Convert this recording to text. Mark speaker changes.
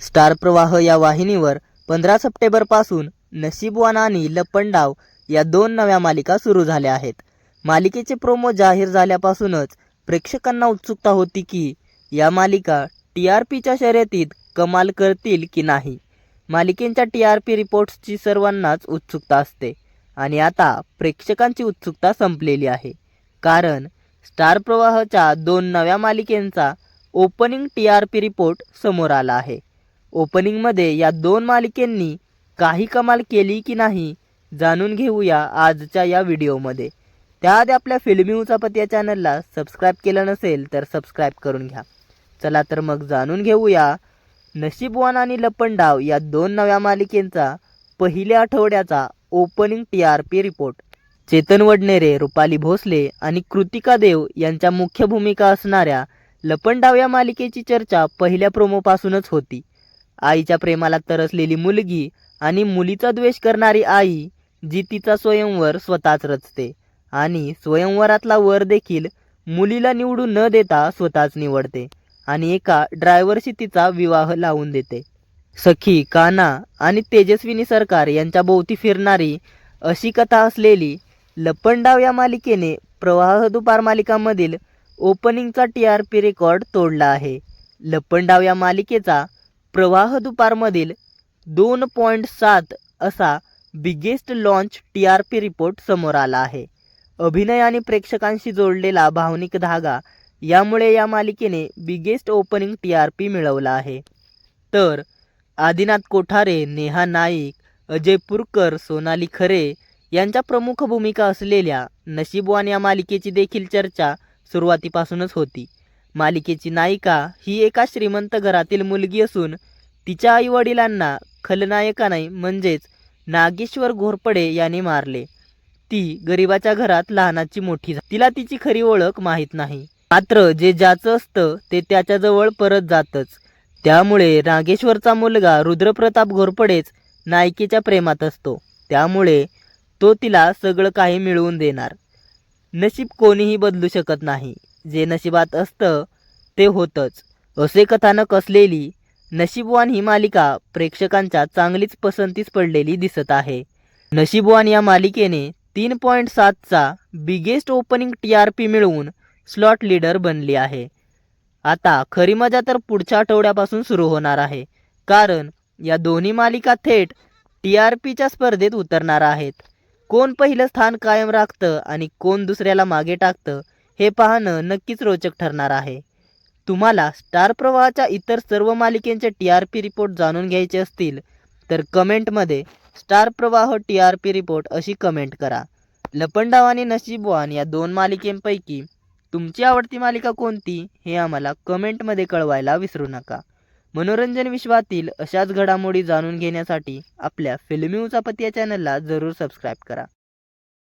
Speaker 1: Star प्रवाह या वाहिनीवर पंधरा सप्टेंबरपासून नशीबवान आणि लपंडाव या दोन नव्या मालिका सुरू झाल्या आहेत. मालिकेचे प्रोमो जाहीर झाल्यापासूनच प्रेक्षकांना उत्सुकता होती की या मालिका टी आर पीच्या शर्यतीत कमाल करतील की नाही. मालिकेंच्या टी आर पी रिपोर्ट्सची सर्वांनाच उत्सुकता असते आणि आता प्रेक्षकांची उत्सुकता संपलेली आहे. कारण स्टार प्रवाहच्या दोन नव्या मालिकेंचा opening T R P report समोर आला आहे. ओपनिंगमध्ये या दोन मालिकेंनी काही कमाल केली की नाही जाणून घेऊया आजच्या या व्हिडिओमध्ये. त्याआधी आपल्या फिल्मी उचापत या चॅनलला सबस्क्राईब केलं नसेल तर सबस्क्राईब करून घ्या. चला तर मग जाणून घेऊया नशीबवान आणि लपंडाव या दोन नव्या मालिकेंचा पहिल्या आठवड्याचा opening T R P report. Chetan Vadnere Rupali Bhosle आणि कृतिका देव यांच्या मुख्य भूमिका असणाऱ्या लपंडाव या मालिकेची चर्चा पहिल्या प्रोमोपासूनच होती. आईच्या प्रेमाला तरसलेली मुलगी आणि मुलीचा द्वेष करणारी आई जी तिचा स्वयंवर स्वतःच रचते. आणि स्वयंवरातला वर देखील मुलीला निवडून न देता स्वतःच निवडते आणि एका ड्रायव्हरशी तिचा विवाह लावून देते. सखी काना आणि तेजस्विनी सरकार यांच्या भोवती फिरणारी अशी कथा असलेली लपंडाव या मालिकेने प्रवाह दुपार मालिकामधील ओपनिंगचा टी आर पी रेकॉर्ड तोडला आहे. लपंडाव या मालिकेचा प्रवाह दुपारमधील दोन पॉईंट सात असा biggest launch T R P report समोर आला आहे. अभिनय आणि प्रेक्षकांशी जोडलेला भावनिक धागा यामुळे या मालिकेने biggest opening T R P मिळवला आहे. तर आदिनाथ कोठारे नेहा नाईक अजय पुरकर सोनाली खरे यांच्या प्रमुख भूमिका असलेल्या नशीबवान या मालिकेची देखील चर्चा सुरुवातीपासूनच होती. मालिकेची नायिका ही एका श्रीमंत घरातील मुलगी असून तिच्या आईवडिलांना खलनायकाने म्हणजेच नागेश्वर घोरपडे यांनी मारले. ती गरिबाच्या घरात लहानाची मोठी तिला तिची खरी ओळख माहीत नाही. मात्र जे ज्याचं असतं ते त्याच्याजवळ परत जातच. त्यामुळे नागेश्वरचा मुलगा रुद्रप्रताप घोरपडेच नायिकेच्या प्रेमात असतो. त्यामुळे तो तिला सगळं काही मिळवून देणार. नशीब कोणीही बदलू शकत नाही. जे नशिबात असतं ते होतंच. असे कथानक असलेली नशीबवान ही मालिका प्रेक्षकांच्या चांगलीच पसंतीस पडलेली दिसत आहे. नशीबवान या मालिकेने तीन point सातचा biggest opening T R P मिळवून स्लॉट लीडर बनली आहे. आता खरी मजा तर पुढच्या आठवड्यापासून सुरू होणार आहे. कारण या दोन्ही मालिका थेट टी आर पीच्या स्पर्धेत उतरणार आहेत. कोण पहिलं स्थान कायम राखतं आणि कोण दुसऱ्याला मागे टाकतं हे पाहणं नक्कीच रोचक ठरणार आहे. तुम्हाला स्टार प्रवाहाच्या इतर सर्व मालिकेंचे टी आर पी रिपोर्ट जाणून घ्यायचे असतील तर कमेंटमध्ये Star Pravah T R P report अशी कमेंट करा. लपंडाव आणि नशीबवान या दोन मालिकेंपैकी तुमची आवडती मालिका कोणती हे आम्हाला कमेंटमध्ये कळवायला विसरू नका. मनोरंजन विश्वातील अशाच घडामोडी जाणून घेण्यासाठी आपल्या फिल्मी उचापती या चॅनलला जरूर सबस्क्राईब करा.